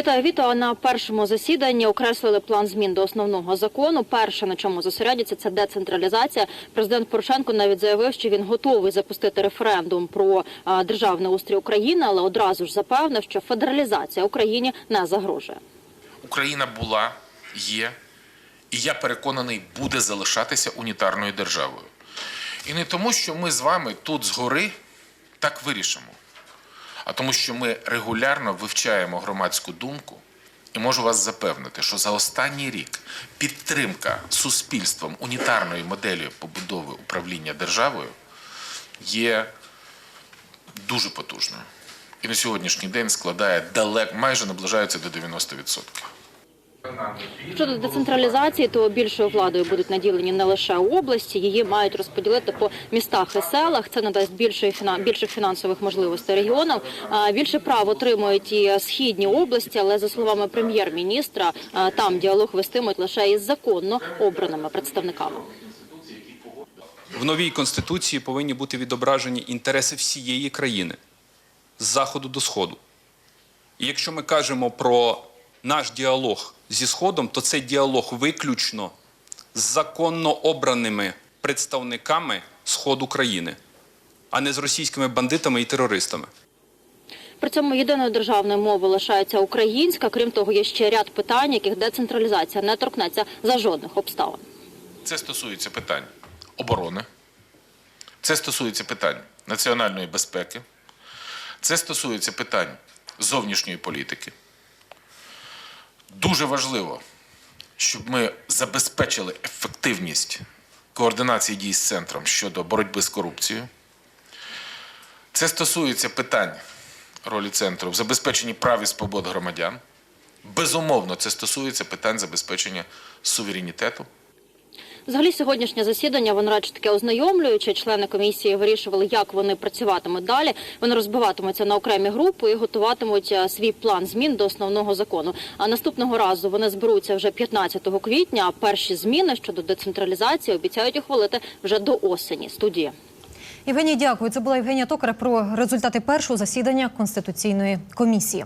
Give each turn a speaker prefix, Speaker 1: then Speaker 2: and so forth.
Speaker 1: Вітаю, Віто. На першому засіданні окреслили план змін до основного закону. Перше, на чому зосередяться, це децентралізація. Президент Порошенко навіть заявив, що він готовий запустити референдум про державний устрій України, але одразу ж запевнив, що федералізація Україні не загрожує.
Speaker 2: Україна була, є, і я переконаний, буде залишатися унітарною державою. І не тому, що ми з вами тут згори так вирішимо, а тому, що ми регулярно вивчаємо громадську думку. І можу вас запевнити, що за останній рік підтримка суспільством унітарної моделі побудови управління державою є дуже потужною. І на сьогоднішній день складає далеко, майже наближається до 90%.
Speaker 1: Щодо децентралізації, то більшою владою будуть наділені не лише області, її мають розподілити по містах і селах. Це надасть більше більших фінансових можливостей регіонам. Більше прав отримують і східні області, але за словами прем'єр-міністра, там діалог вестимуть лише із законно обраними представниками.
Speaker 3: В новій конституції повинні бути відображені інтереси всієї країни з заходу до сходу. І якщо ми кажемо про наш діалог зі Сходом, то це діалог виключно з законно обраними представниками Сходу країни, а не з російськими бандитами і терористами.
Speaker 1: При цьому єдиною державною мовою лишається українська. Крім того, є ще ряд питань, яких децентралізація не торкнеться за жодних обставин.
Speaker 2: Це стосується питань оборони, це стосується питань національної безпеки, це стосується питань зовнішньої політики. Дуже важливо, щоб ми забезпечили ефективність координації дій з центром щодо боротьби з корупцією. Це стосується питань ролі центру в забезпеченні прав і свобод громадян. Безумовно, це стосується питань забезпечення суверенітету.
Speaker 1: Взагалі, сьогоднішнє засідання воно радше таке ознайомлююче. Члени комісії вирішували, як вони працюватимуть далі. Вони розбиватимуться на окремі групи і готуватимуть е, свій план змін до основного закону. А наступного разу вони зберуться вже 15 квітня. А перші зміни щодо децентралізації обіцяють ухвалити вже до осені. Студія.
Speaker 4: Євгеній, дякую. Це була Євгенія Токар про результати першого засідання конституційної комісії.